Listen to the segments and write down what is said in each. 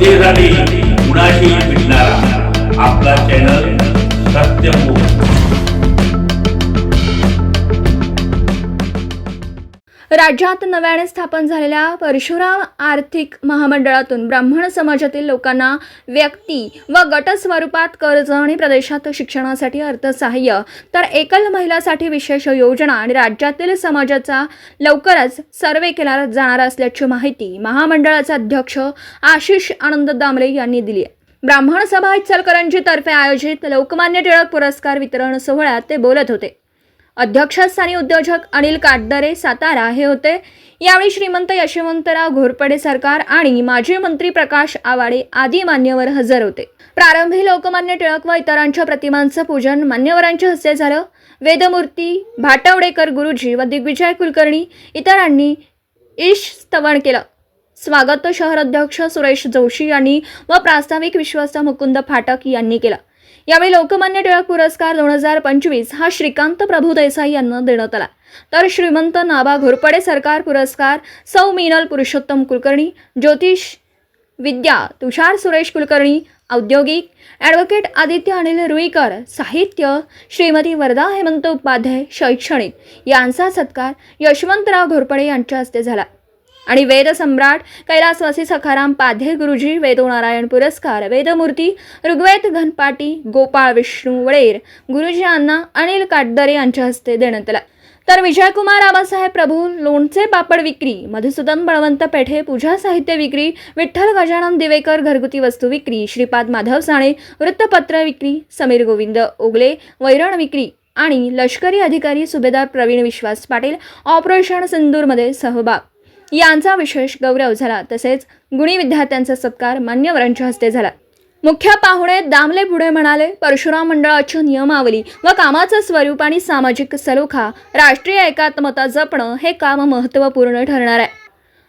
जनतेसाठी कुणाशी भेटणारा? आपला चॅनल सत्यमोह राज्यात नव्याने स्थापन झालेल्या परशुराम आर्थिक महामंडळातून ब्राह्मण समाजातील लोकांना व्यक्ती व गट स्वरूपात कर्ज आणि प्रदेशात शिक्षणासाठी अर्थसहाय्य तर एकल महिलासाठी विशेष योजना आणि राज्यातील समाजाचा लवकरच सर्वे केला जाणार असल्याची माहिती महामंडळाचे अध्यक्ष आशिष आनंद दामले यांनी दिली आहे. ब्राह्मण सभा इचलकरंजीतर्फे आयोजित लोकमान्य टिळक पुरस्कार वितरण सोहळ्यात ते बोलत होते. अध्यक्षस्थानी उद्योजक अनिल काटदरे सातारा हे होते. यावेळी श्रीमंत यशवंतराव घोरपडे सरकार आणि माजी मंत्री प्रकाश आवाडे आदी मान्यवर हजर होते. प्रारंभी लोकमान्य टिळक व इतरांच्या प्रतिमांचं पूजन मान्यवरांच्या हस्ते झालं. वेदमूर्ती भाटवडेकर गुरुजी व दिग्विजय कुलकर्णी इतरांनी ईश स्तवण केलं. स्वागत शहर अध्यक्ष सुरेश जोशी यांनी व प्रास्ताविक विश्वस्त मुकुंद फाटक यांनी केलं. यावेळी लोकमान्य टिळक पुरस्कार दोन हजार पंचवीस हा श्रीकांत प्रभू देसाई यांना देण्यात आला. तर श्रीमंत नाबा घोरपडे सरकार पुरस्कार सौ मिनल पुरुषोत्तम कुलकर्णी ज्योतिष विद्या तुषार सुरेश कुलकर्णी औद्योगिक ॲडव्होकेट आदित्य अनिल रुईकर साहित्य श्रीमती वरदा हेमंत उपाध्याय शैक्षणिक यांचा सत्कार यशवंतराव घोरपडे यांच्या हस्ते झाला. आणि वेद सम्राट कैलासवासी सखाराम पाध्ये गुरुजी वेदोनारायण पुरस्कार वेदमूर्ती ऋग्वेद घनपाटी गोपाळ विष्णू वडेर गुरुजी अण्णा अनिल काटदरे यांच्या हस्ते देण्यात आला. तर विजयकुमार आबासाहेब प्रभू लोणचे पापड विक्री मधुसूदन बळवंत पेठे पूजा साहित्य विक्री विठ्ठल गजानन दिवेकर घरगुती वस्तू विक्री श्रीपाद माधव साणे वृत्तपत्र विक्री समीर गोविंद ओगले वैरण विक्री आणि लष्करी अधिकारी सुभेदार प्रवीण विश्वास पाटील ऑपरेशन सिंदूरमध्ये सहभाग यांचा विशेष गौरव झाला. तसेच गुणी विद्यार्थ्यांचा सत्कार मान्यवरांच्या हस्ते झाला. मुख्य पाहुणे दामले पुढे म्हणाले परशुराम मंडळाची नियमावली व कामाचं स्वरूप आणि सामाजिक सलोखा राष्ट्रीय एकात्मता जपणं हे काम महत्त्वपूर्ण ठरणार आहे.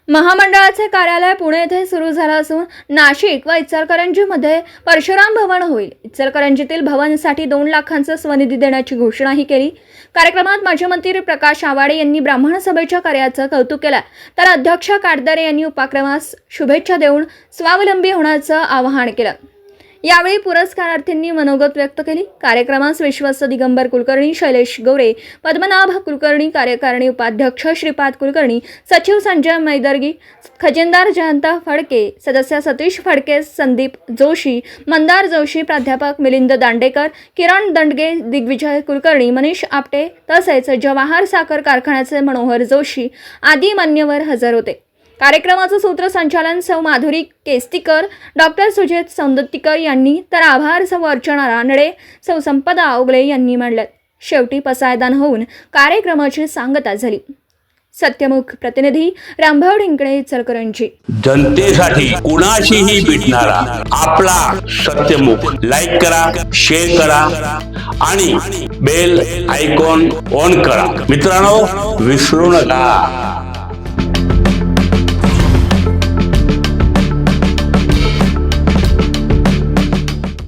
महामंडळाचे कार्यालय पुणे येथे सुरू झालं असून नाशिक व इचलकरंजीमध्ये परशुराम भवन होईल. इचलकरंजीतील भवनसाठी दोन लाखांचं स्वनिधी देण्याची घोषणाही केली. कार्यक्रमात माजी मंत्री प्रकाश आवाडे यांनी ब्राह्मण सभेच्या कार्याचं कौतुक केलं. तर अध्यक्ष काटदरे यांनी उपक्रमास शुभेच्छा देऊन स्वावलंबी होण्याचं आवाहन केलं. यावेळी पुरस्कारार्थींनी मनोगत व्यक्त केली. कार्यक्रमास विश्वस्त दिगंबर कुलकर्णी शैलेश गोरे पद्मनाभ कुलकर्णी कार्यकारिणी उपाध्यक्ष श्रीपाद कुलकर्णी सचिव संजय मैदर्गी खजिनदार जयंत फडके सदस्य सतीश फडके संदीप जोशी मंदार जोशी प्राध्यापक मिलिंद दांडेकर किरण दंडगे दिग्विजय कुलकर्णी मनीष आपटे तसेच जवाहर साखर कारखान्याचे मनोहर जोशी आदी मान्यवर हजर होते. कार्यक्रमाचं सूत्रसंचालन सौ माधुरी केस्तीकर डॉक्टर सुजित सौंदत्तीकर यांनी. तर आभार सौ अर्चना रानडे सौ संपदा ओगले यांनी मांडले. शेवटी पसायदान होऊन कार्यक्रमाची सांगता झाली. सत्यमुख प्रतिनिधी रामभाऊ ढिंकणे चलकरंजी जनतेसाठी कुणाशीही भेटणारा आपला सत्यमुख लाईक करा शेअर करा आणि बेल आयकॉन ऑन करा. मित्रांनो विसरू नका.